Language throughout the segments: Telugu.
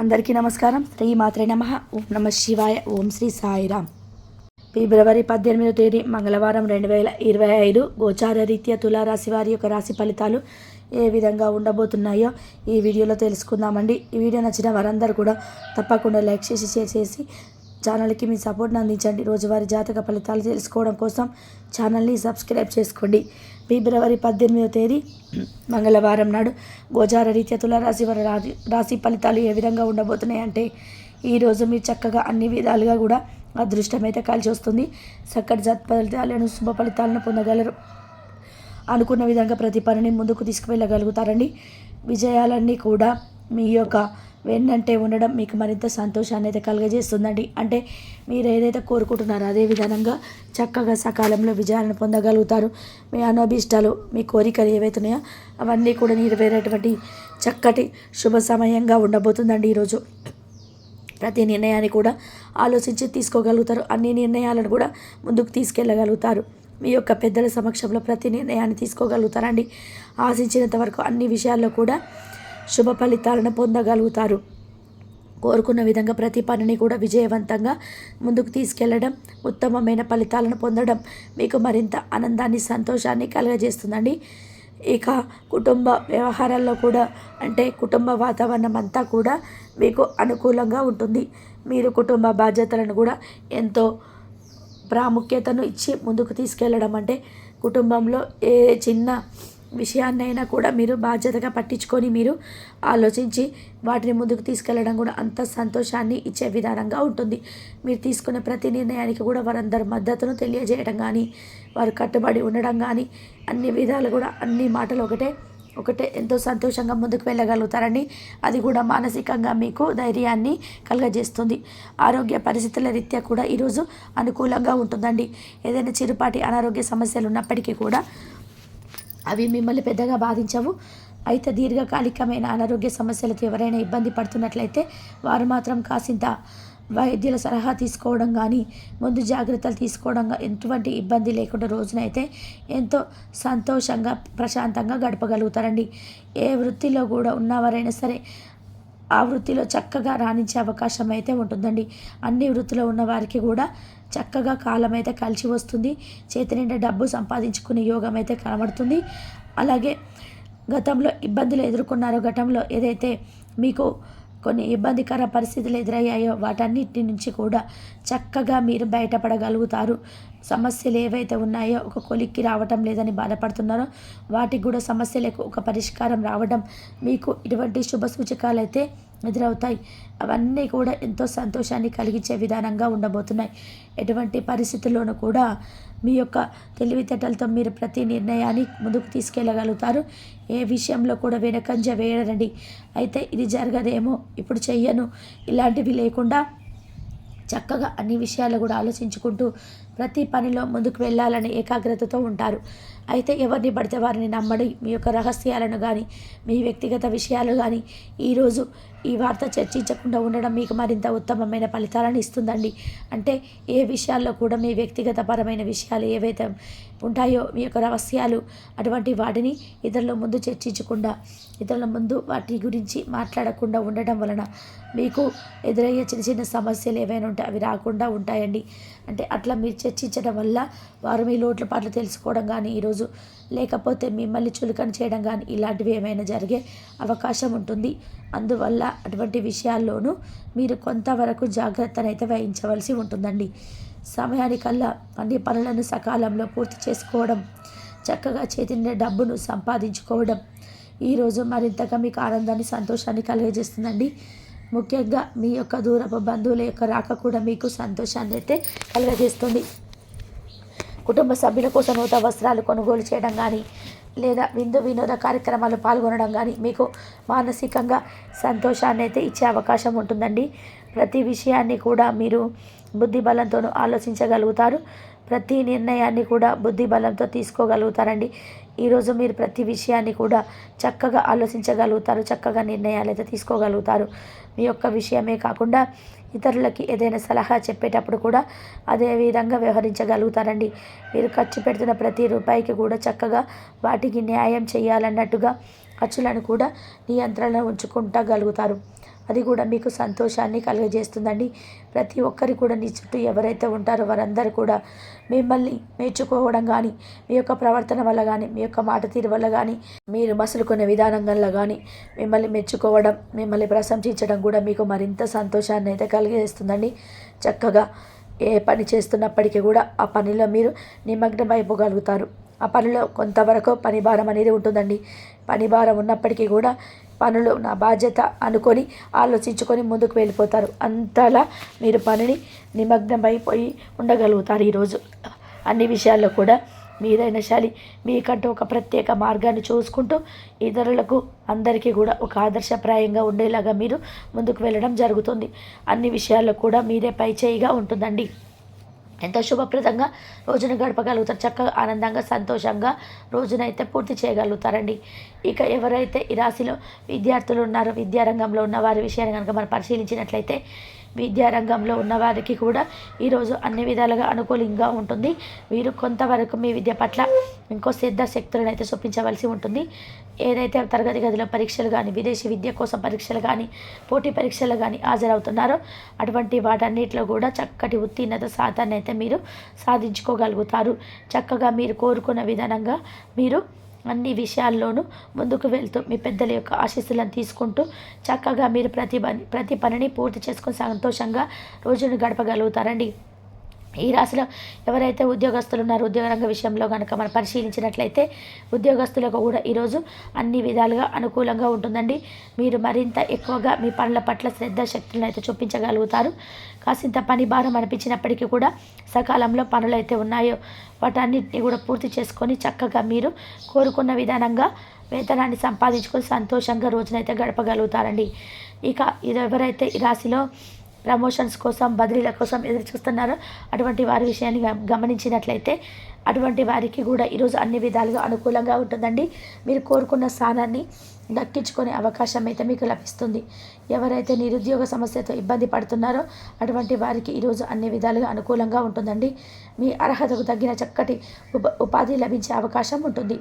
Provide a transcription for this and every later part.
అందరికీ నమస్కారం. శ్రీ మాత్రే నమ. ఓం నమ శివాయ. ఓం శ్రీ సాయిరామ్ ఫిబ్రవరి పద్దెనిమిదో తేదీ మంగళవారం రెండు వేల ఇరవై ఐదు గోచార రీత్యా తులారాశి వారి యొక్క రాశి ఫలితాలు ఏ విధంగా ఉండబోతున్నాయో ఈ వీడియోలో తెలుసుకుందామండి. ఈ వీడియో నచ్చిన వారందరూ కూడా తప్పకుండా లైక్ చేసి షేర్ చేసి ఛానల్కి మీ సపోర్ట్ని అందించండి. రోజువారీ జాతక ఫలితాలు తెలుసుకోవడం కోసం ఛానల్ని సబ్స్క్రైబ్ చేసుకోండి. ఫిబ్రవరి పద్దెనిమిదో తేదీ మంగళవారం నాడు గోచార రీత్యా తులారాశి వారి రాశి రాశి ఫలితాలు ఏ విధంగా ఉండబోతున్నాయి అంటే ఈరోజు మీరు చక్కగా అన్ని విధాలుగా కూడా అదృష్టం అయితే కలిసి వస్తుంది. చక్కటి సత్ ఫలితాలను శుభ ఫలితాలను పొందగలరు. అనుకున్న విధంగా ప్రతి పనిని ముందుకు తీసుకువెళ్ళగలుగుతారండి. విజయాలన్నీ కూడా మీ యొక్క వెన్నంటే ఉండడం మీకు మరింత సంతోషాన్ని అయితే కలుగజేస్తుందండి. అంటే మీరు ఏదైతే కోరుకుంటున్నారో అదే విధానంగా చక్కగా సకాలంలో విజయాలను పొందగలుగుతారు. మీ అనోభిష్టాలు మీ కోరికలు ఏవైతున్నాయో అవన్నీ కూడా నెరవేరేటువంటి చక్కటి శుభ సమయంగా ఉండబోతుందండి ఈరోజు. ప్రతి నిర్ణయాన్ని కూడా ఆలోచించి తీసుకోగలుగుతారు. అన్ని నిర్ణయాలను కూడా ముందుకు తీసుకెళ్ళగలుగుతారు. మీ యొక్క పెద్దల సమక్షంలో ప్రతి నిర్ణయాన్ని తీసుకోగలుగుతారండి. ఆశించినంత వరకు అన్ని విషయాల్లో కూడా శుభ ఫలితాలను పొందగలుగుతారు. కోరుకున్న విధంగా ప్రతి పనిని కూడా విజయవంతంగా ముందుకు తీసుకెళ్ళడం ఉత్తమమైన ఫలితాలను పొందడం మీకు మరింత ఆనందాన్ని సంతోషాన్ని కలుగజేస్తుందండి. ఇక కుటుంబ వ్యవహారాల్లో కూడా అంటే కుటుంబ వాతావరణం అంతా కూడా మీకు అనుకూలంగా ఉంటుంది. మీరు కుటుంబ బాధ్యతలను కూడా ఎంతో ప్రాముఖ్యతను ఇచ్చి ముందుకు తీసుకెళ్ళడం అంటే కుటుంబంలో ఏ చిన్న విషయాన్నైనా కూడా మీరు బాధ్యతగా పట్టించుకొని మీరు ఆలోచించి వాటిని ముందుకు తీసుకెళ్ళడం కూడా అంత సంతోషాన్ని ఇచ్చే విధానంగా ఉంటుంది. మీరు తీసుకునే ప్రతి నిర్ణయానికి కూడా వారందరి మద్దతును తెలియజేయడం కానీ వారు కట్టుబడి ఉండడం కానీ అన్ని విధాలు కూడా అన్ని మాటలు ఒకటే ఒకటే ఎంతో సంతోషంగా ముందుకు వెళ్ళగలుగుతారండి అది కూడా మానసికంగా మీకు ధైర్యాన్ని కలుగజేస్తుంది. ఆరోగ్య పరిస్థితుల రీత్యా కూడా ఈరోజు అనుకూలంగా ఉంటుందండి. ఏదైనా చిరుపాటి అనారోగ్య సమస్యలు ఉన్నప్పటికీ కూడా అవి మిమ్మల్ని పెద్దగా బాధించవు. అయితే దీర్ఘకాలికమైన అనారోగ్య సమస్యలతో ఎవరైనా ఇబ్బంది పడుతున్నట్లయితే వారు మాత్రం కాసింత వైద్యుల సలహా తీసుకోవడం కానీ ముందు జాగ్రత్తలు తీసుకోవడం ఎటువంటి ఇబ్బంది లేకుండా రోజునైతే ఎంతో సంతోషంగా ప్రశాంతంగా గడపగలుగుతారండి. ఏ వృత్తిలో కూడా ఉన్నవారైనా సరే ఆ వృత్తిలో చక్కగా రాణించే అవకాశం అయితే ఉంటుందండి. అన్ని వృత్తిలో ఉన్న వారికి కూడా చక్కగా కాలం అయితే కలిసి వస్తుంది. చేతి నిండా డబ్బు సంపాదించుకునే యోగం అయితే కనబడుతుంది. అలాగే గతంలో ఇబ్బందులు ఎదుర్కొన్నారో గతంలో ఏదైతే మీకు కొన్ని ఇబ్బందికర పరిస్థితులు ఎదురయ్యాయో వాటన్నిటి నుంచి కూడా చక్కగా మీరు బయటపడగలుగుతారు. సమస్యలు ఏవైతే ఉన్నాయో ఒక కొలిక్కి రావటం లేదని బాధపడుతున్నారో వాటికి కూడా సమస్యలకు ఒక పరిష్కారం రావడం మీకు ఇటువంటి శుభ సూచకాలు అయితే ఎదురవుతాయి. అవన్నీ కూడా ఎంతో సంతోషాన్ని కలిగించే విధానంగా ఉండబోతున్నాయి. ఎటువంటి పరిస్థితుల్లోనూ కూడా మీ యొక్క తెలివితేటలతో మీరు ప్రతి నిర్ణయాన్ని ముందుకు తీసుకెళ్ళగలుగుతారు ఏ విషయంలో కూడా వెనకంజ వేయరండి. అయితే ఇది జరగదేమో ఇప్పుడు చెయ్యను. ఇలాంటివి లేకుండా చక్కగా అన్ని విషయాలు కూడా ఆలోచించుకుంటూ ప్రతి పనిలో ముందుకు వెళ్ళాలని ఏకాగ్రతతో ఉంటారు. అయితే ఎవరిని పడితే వారిని నమ్మడి. మీ యొక్క రహస్యాలను కానీ మీ వ్యక్తిగత విషయాలు కానీ ఈరోజు ఈ వార్త చర్చించకుండా ఉండడం మీకు మరింత ఉత్తమమైన ఫలితాలను ఇస్తుందండి. అంటే ఏ విషయాల్లో కూడా మీ వ్యక్తిగత పరమైన విషయాలు ఏవైతే ఉంటాయో మీ యొక్క రహస్యాలు అటువంటి వాటిని ఇతరుల ముందు చర్చించకుండా ఇతరుల ముందు వాటి గురించి మాట్లాడకుండా ఉండడం వలన మీకు ఎదురయ్యే చిన్న చిన్న సమస్యలు ఏవైనా ఉంటే అవి రాకుండా ఉంటాయండి. అంటే అట్లా మీరు చర్చించడం వల్ల వారు మీ లోట్ల పాటలు తెలుసుకోవడం కానీ ఈరోజు లేకపోతే మిమ్మల్ని చులకన చేయడం కానీ ఇలాంటివి ఏమైనా జరిగే అవకాశం ఉంటుంది. అందువల్ల అటువంటి విషయాల్లోనూ మీరు కొంతవరకు జాగ్రత్తనైతే వహించవలసి ఉంటుందండి. సమయానికల్లా అన్ని పనులను సకాలంలో పూర్తి చేసుకోవడం చక్కగా చేతిని డబ్బును సంపాదించుకోవడం ఈరోజు మరింతగా మీకు ఆనందాన్ని సంతోషాన్ని కలిగజేస్తుందండి. ముఖ్యంగా మీ యొక్క దూరపు బంధువుల యొక్క రాక కూడా మీకు సంతోషాన్ని అయితే కలుగజేస్తుంది. కుటుంబ సభ్యుల కోసం నూతన వస్త్రాలు కొనుగోలు చేయడం కానీ లేదా విందు వినోద కార్యక్రమాలు పాల్గొనడం కానీ మీకు మానసికంగా సంతోషాన్ని అయితే ఇచ్చే అవకాశం ఉంటుందండి. ప్రతి విషయాన్ని కూడా మీరు బుద్ధి బలంతోనూ ఆలోచించగలుగుతారు. ప్రతి నిర్ణయాన్ని కూడా బుద్ధి బలంతో తీసుకోగలుగుతారండి ఈరోజు మీరు ప్రతి విషయాన్ని కూడా చక్కగా ఆలోచించగలుగుతారు చక్కగా నిర్ణయాలు అయితే తీసుకోగలుగుతారు. మీ యొక్క విషయమే కాకుండా ఇతరులకి ఏదైనా సలహా చెప్పేటప్పుడు కూడా అదే విధంగా వ్యవహరించగలుగుతారండి. మీరు ఖర్చు పెడుతున్న ప్రతి రూపాయికి కూడా చక్కగా వాటికి న్యాయం చేయాలన్నట్టుగా ఖర్చులను కూడా నియంత్రణలో ఉంచుకుంటగలుగుతారు. అది కూడా మీకు సంతోషాన్ని కలుగజేస్తుందండి. ప్రతి ఒక్కరు కూడా నీ చుట్టూ ఎవరైతే ఉంటారో వారందరూ కూడా మిమ్మల్ని మెచ్చుకోవడం కానీ మీ యొక్క ప్రవర్తన వల్ల కానీ మీ యొక్క మాట తీరు వల్ల కానీ మీరు మసులుకునే విధానం వల్ల కానీ మిమ్మల్ని మెచ్చుకోవడం మిమ్మల్ని ప్రశంసించడం కూడా మీకు మరింత సంతోషాన్ని అయితే కలిగజేస్తుందండి. చక్కగా ఏ పని చేస్తున్నప్పటికీ కూడా ఆ పనిలో మీరు నిమగ్నం అయిపోగలుగుతారు. ఆ పనిలో కొంతవరకు పని భారం అనేది ఉంటుందండి. పని భారం ఉన్నప్పటికీ కూడా పనులు నా బాధ్యత అనుకొని ఆలోచించుకొని ముందుకు వెళ్ళిపోతారు. అంతలా మీరు పనిని నిమగ్నమైపోయి ఉండగలుగుతారు ఈరోజు. అన్ని విషయాల్లో కూడా మీరైనా శాలి మీకంటూ ఒక ప్రత్యేక మార్గాన్ని చూసుకుంటూ ఇతరులకు అందరికీ కూడా ఒక ఆదర్శప్రాయంగా ఉండేలాగా మీరు ముందుకు వెళ్ళడం జరుగుతుంది. అన్ని విషయాల్లో కూడా మీరే పై చేయిగా ఉంటుందండి. ఎంతో శుభప్రదంగా రోజును గడపగలుగుతారు. చక్కగా ఆనందంగా సంతోషంగా రోజునైతే పూర్తి చేయగలుగుతారండి. ఇక ఎవరైతే ఈ రాశిలో విద్యార్థులు ఉన్నారో విద్యారంగంలో ఉన్న వారి విషయాన్ని కనుక మనం పరిశీలించినట్లయితే విద్యారంగంలో ఉన్నవారికి కూడా ఈరోజు అన్ని విధాలుగా అనుకూలంగా ఉంటుంది. వీరు కొంతవరకు మీ విద్య పట్ల ఇంకో సిద్ధ శక్తులను అయితే చూపించవలసి ఉంటుంది. ఏదైతే తరగతి గదిలో పరీక్షలు కానీ విదేశీ విద్య కోసం పరీక్షలు కానీ పోటీ పరీక్షలు కానీ హాజరవుతున్నారో అటువంటి వాటన్నిటిలో కూడా చక్కటి ఉత్తీర్ణత శాతాన్ని అయితే మీరు సాధించుకోగలుగుతారు. చక్కగా మీరు కోరుకున్న విధానంగా మీరు అన్ని విషయాల్లోనూ ముందుకు వెళ్తూ మీ పెద్దల యొక్క ఆశీస్సులను తీసుకుంటూ చక్కగా మీరు ప్రతి పని ప్రతి పనిని పూర్తి చేసుకుని సంతోషంగా రోజును గడపగలుగుతారండి. ఈ రాశిలో ఎవరైతే ఉద్యోగస్తులు ఉన్నారో ఉద్యోగ రంగ విషయంలో కనుక మనం పరిశీలించినట్లయితే ఉద్యోగస్తులకు కూడా ఈరోజు అన్ని విధాలుగా అనుకూలంగా ఉంటుందండి. మీరు మరింత ఎక్కువగా మీ పనుల పట్ల శ్రద్ధ శక్తులను అయితే చూపించగలుగుతారు. కాసింత పని భారం అనిపించినప్పటికీ కూడా సకాలంలో పనులు అయితే ఉన్నాయో వాటన్నిటిని కూడా పూర్తి చేసుకొని చక్కగా మీరు కోరుకున్న విధానంగా వేతనాన్ని సంపాదించుకొని సంతోషంగా రోజునైతే గడపగలుగుతారండి. ఇక ఇది ఎవరైతే ఈ రాశిలో ప్రమోషన్స్ కోసం బదిలీల కోసం ఎదురు చూస్తున్నారో. అటువంటి వారి విషయాన్ని గమనించినట్లయితే అటువంటి వారికి కూడా ఈరోజు అన్ని విధాలుగా అనుకూలంగా ఉంటుందండి. మీరు కోరుకున్న స్థానాన్ని దక్కించుకునే అవకాశం అయితే మీకు లభిస్తుంది. ఎవరైతే నిరుద్యోగ సమస్యతో ఇబ్బంది పడుతున్నారో అటువంటి వారికి ఈరోజు అన్ని విధాలుగా అనుకూలంగా ఉంటుందండి. మీ అర్హతకు తగిన చక్కటి ఉప ఉపాధి లభించే అవకాశం ఉంటుంది.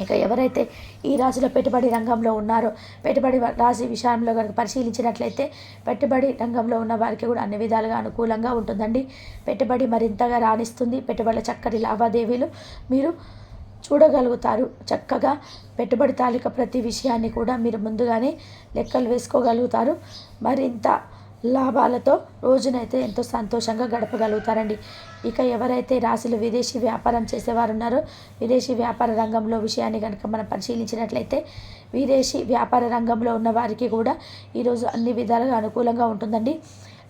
ఇక ఎవరైతే ఈ రాశిలో పెట్టుబడి రంగంలో ఉన్నారో పెట్టుబడి రాశి విషయంలో కనుక పరిశీలించినట్లయితే పెట్టుబడి రంగంలో ఉన్న వారికి కూడా అన్ని విధాలుగా అనుకూలంగా ఉంటుందండి. పెట్టుబడి మరింతగా రాణిస్తుంది. పెట్టుబడుల చక్కటి లావాదేవీలు మీరు చూడగలుగుతారు. చక్కగా పెట్టుబడి తాలిక ప్రతి విషయాన్ని కూడా మీరు ముందుగానే లెక్కలు వేసుకోగలుగుతారు. మరింత లాభాలతో రోజునైతే ఎంతో సంతోషంగా గడపగలుగుతారండి. ఇక ఎవరైతే రాశులు విదేశీ వ్యాపారం చేసేవారు ఉన్నారో విదేశీ వ్యాపార రంగంలో విషయాన్ని కనుక మనం పరిశీలించినట్లయితే విదేశీ వ్యాపార రంగంలో ఉన్న వారికి కూడా ఈరోజు అన్ని విధాలుగా అనుకూలంగా ఉంటుందండి.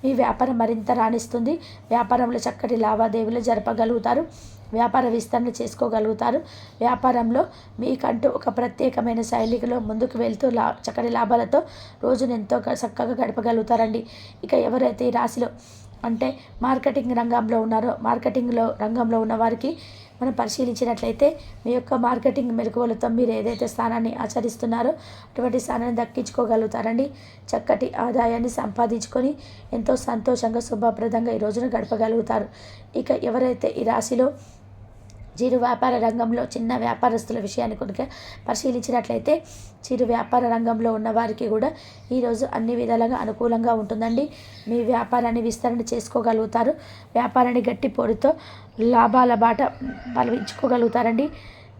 మీ వ్యాపారం మరింత రాణిస్తుంది. వ్యాపారంలో చక్కటి లావాదేవీలు జరపగలుగుతారు. వ్యాపార విస్తరణ చేసుకోగలుగుతారు. వ్యాపారంలో మీకంటూ ఒక ప్రత్యేకమైన శైలిలో ముందుకు వెళ్తూ లా చక్కటి లాభాలతో రోజును ఎంతో చక్కగా గడపగలుగుతారండి. ఇక ఎవరైతే ఈ రాశిలో అంటే మార్కెటింగ్ రంగంలో ఉన్నారో మార్కెటింగ్లో రంగంలో ఉన్న వారికి మనం పరిశీలించినట్లయితే మీ యొక్క మార్కెటింగ్ మెలకువలతో మీరు ఏదైతే స్థానాన్ని ఆచరిస్తున్నారో అటువంటి స్థానాన్ని దక్కించుకోగలుగుతారండి. చక్కటి ఆదాయాన్ని సంపాదించుకొని ఎంతో సంతోషంగా శుభప్రదంగా ఈ రోజున గడపగలుగుతారు. ఇక ఎవరైతే ఈ రాశిలో చిరు వ్యాపార రంగంలో చిన్న వ్యాపారస్తుల విషయాన్ని కనుక పరిశీలించినట్లయితే చిరు వ్యాపార రంగంలో ఉన్న వారికి కూడా ఈరోజు అన్ని విధాలుగా అనుకూలంగా ఉంటుందండి. మీ వ్యాపారాన్ని విస్తరణ చేసుకోగలుగుతారు. వ్యాపారాన్ని గట్టి పొడితో లాభాల బాట పలవించుకోగలుగుతారండి.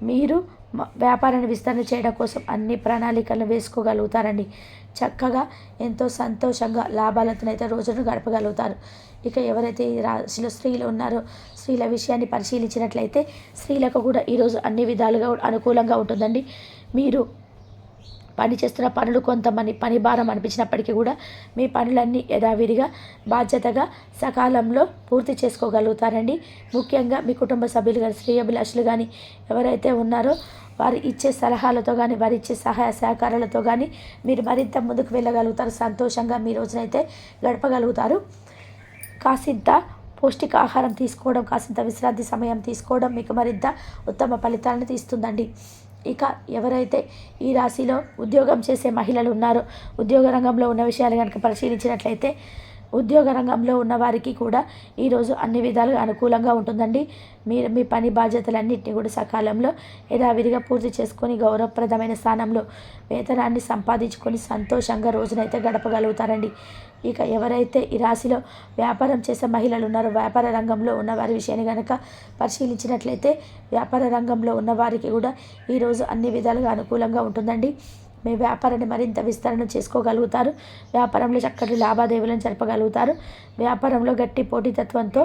మీరు వ్యాపారాన్ని విస్తరణ చేయడం కోసం అన్ని ప్రణాళికలను వేసుకోగలుగుతారండి. చక్కగా ఎంతో సంతోషంగా లాభాలతోనైతే రోజును గడపగలుగుతారు. ఇక ఎవరైతే ఈ రాశిలో స్త్రీలు ఉన్నారో స్త్రీల విషయాన్ని పరిశీలించినట్లయితే స్త్రీలకు కూడా ఈరోజు అన్ని విధాలుగా అనుకూలంగా ఉంటుందండి. మీరు పని చేస్తున్న పనులు కొంతమంది పని భారం అనిపించినప్పటికీ కూడా మీ పనులన్నీ యథావిధిగా బాధ్యతగా సకాలంలో పూర్తి చేసుకోగలుగుతారండి. ముఖ్యంగా మీ కుటుంబ సభ్యులు కానీ శ్రేయభిలాషులు కానీ ఎవరైతే ఉన్నారో వారు ఇచ్చే సలహాలతో కానీ వారు ఇచ్చే సహాయ సహకారాలతో కానీ మీరు మరింత ముందుకు వెళ్ళగలుగుతారు. సంతోషంగా మీ రోజునైతే గడపగలుగుతారు. కాసింత పౌష్టికాహారం తీసుకోవడం కాసింత విశ్రాంతి సమయం తీసుకోవడం మీకు మరింత ఉత్తమ ఫలితాలను తీస్తుందండి. ఇక ఎవరైతే ఈ రాశిలో ఉద్యోగం చేసే మహిళలు ఉన్నారో ఉద్యోగ రంగంలో ఉన్న విషయాలు కనుక పరిశీలించినట్లయితే ఉద్యోగ రంగంలో ఉన్న వారికి కూడా ఈరోజు అన్ని విధాలుగా అనుకూలంగా ఉంటుందండి. మీరు మీ పని బాధ్యతలన్నింటినీ కూడా సకాలంలో యథావిధిగా పూర్తి చేసుకొని గౌరవప్రదమైన స్థానంలో వేతనాన్ని సంపాదించుకొని సంతోషంగా రోజునైతే గడపగలుగుతారండి. ఇక ఎవరైతే ఈ రాశిలో వ్యాపారం చేసే మహిళలు ఉన్నారో వ్యాపార రంగంలో ఉన్న వారి విషయాన్ని కనుక పరిశీలించినట్లయితే వ్యాపార రంగంలో ఉన్న వారికి కూడా ఈరోజు అన్ని విధాలుగా అనుకూలంగా ఉంటుందండి. మీ వ్యాపారాన్ని మరింత విస్తరణ చేసుకోగలుగుతారు. వ్యాపారంలో చక్కటి లావాదేవీలను జరపగలుగుతారు. వ్యాపారంలో గట్టి పోటీతత్వంతో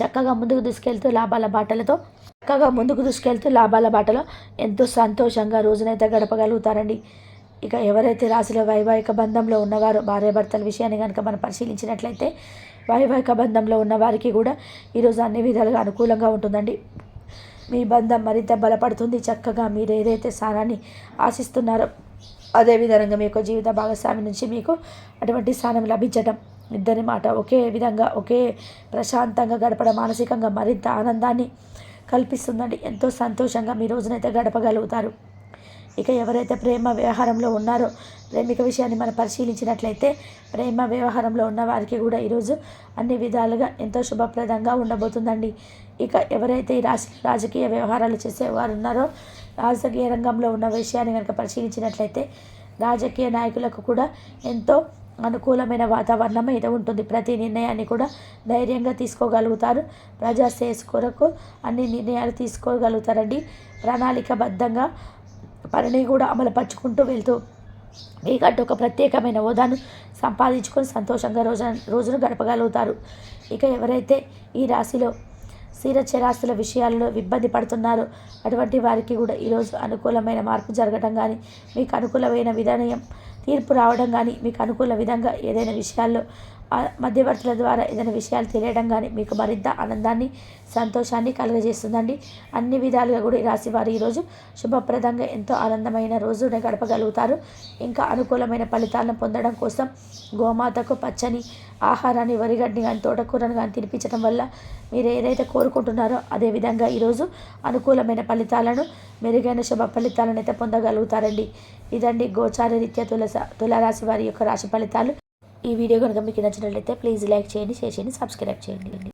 చక్కగా ముందుకు దూసుకెళ్తూ లాభాల బాటలతో చక్కగా ముందుకు దూసుకెళ్తూ లాభాల బాటలో ఎంతో సంతోషంగా రోజునైతే గడపగలుగుతారండి. ఇక ఎవరైతే రాశిలో వైవాహిక బంధంలో ఉన్నవారో భార్యాభర్తల విషయాన్ని కనుక మనం పరిశీలించినట్లయితే వైవాహిక బంధంలో ఉన్న వారికి కూడా ఈరోజు అన్ని విధాలుగా అనుకూలంగా ఉంటుందండి. మీ బంధం మరింత బలపడుతుంది. చక్కగా మీరు ఏదైతే స్థానాన్ని ఆశిస్తున్నారో అదేవిధంగా మీ యొక్క జీవిత భాగస్వామి నుంచి మీకు అటువంటి స్థానం లభించడం ఇద్దరి మాట ఒకే విధంగా ఒకే ప్రశాంతంగా గడపడం మానసికంగా మరింత ఆనందాన్ని కల్పిస్తుందండి. ఎంతో సంతోషంగా మీ రోజునైతే గడపగలుగుతారు. ఇక ఎవరైతే ప్రేమ వ్యవహారంలో ఉన్నారో ప్రేమిక విషయాన్ని మనం పరిశీలించినట్లయితే ప్రేమ వ్యవహారంలో ఉన్న వారికి కూడా ఈరోజు అన్ని విధాలుగా ఎంతో శుభప్రదంగా ఉండబోతుందండి. ఇక ఎవరైతే ఈ రాజ రాజకీయ వ్యవహారాలు చేసేవారు ఉన్నారో రాజకీయ రంగంలో ఉన్న విషయాన్ని కనుక పరిశీలించినట్లయితే రాజకీయ నాయకులకు కూడా ఎంతో అనుకూలమైన వాతావరణం అయితే ఉంటుంది. ప్రతి నిర్ణయాన్ని కూడా ధైర్యంగా తీసుకోగలుగుతారు. ప్రజా శ్రేయస్ కొరకు అన్ని నిర్ణయాలు తీసుకోగలుగుతారండి. ప్రణాళికబద్ధంగా పనిని కూడా అమలుపరుచుకుంటూ వెళ్తూ మీకంటూ ఒక ప్రత్యేకమైన హోదాను సంపాదించుకొని సంతోషంగా రోజు రోజును గడపగలుగుతారు. ఇక ఎవరైతే ఈ రాశిలో స్థిర చరాస్తుల విషయాల్లో ఇబ్బంది పడుతున్నారో అటువంటి వారికి కూడా ఈరోజు అనుకూలమైన మార్పు జరగడం కానీ మీకు అనుకూలమైన విధానం తీర్పు రావడం కానీ మీకు అనుకూల విధంగా ఏదైనా విషయాల్లో మధ్యవర్తుల ద్వారా ఏదైనా విషయాలు తెలియడం కానీ మీకు మరింత ఆనందాన్ని సంతోషాన్ని కలుగజేస్తుందండి. అన్ని విధాలుగా కూడా ఈ రాశి వారు ఈరోజు శుభప్రదంగా ఎంతో ఆనందమైన రోజునే గడపగలుగుతారు. ఇంకా అనుకూలమైన ఫలితాలను పొందడం కోసం గోమాతకు పచ్చని ఆహారాన్ని వరిగడ్డి కానీ తోటకూరను కానీ తినిపించడం వల్ల మీరు ఏదైతే కోరుకుంటున్నారో అదేవిధంగా ఈరోజు అనుకూలమైన ఫలితాలను మెరుగైన శుభ ఫలితాలను అయితే పొందగలుగుతారండి. ఇదండి గోచార రీత్యా తులస తులారాశి వారి యొక్క రాశి ఫలితాలు. ఈ వీడియో కనుక మీకు నచ్చినట్లయితే ప్లీజ్ లైక్ చేయండి షేర్ చేయండి సబ్స్క్రైబ్ చేయండి.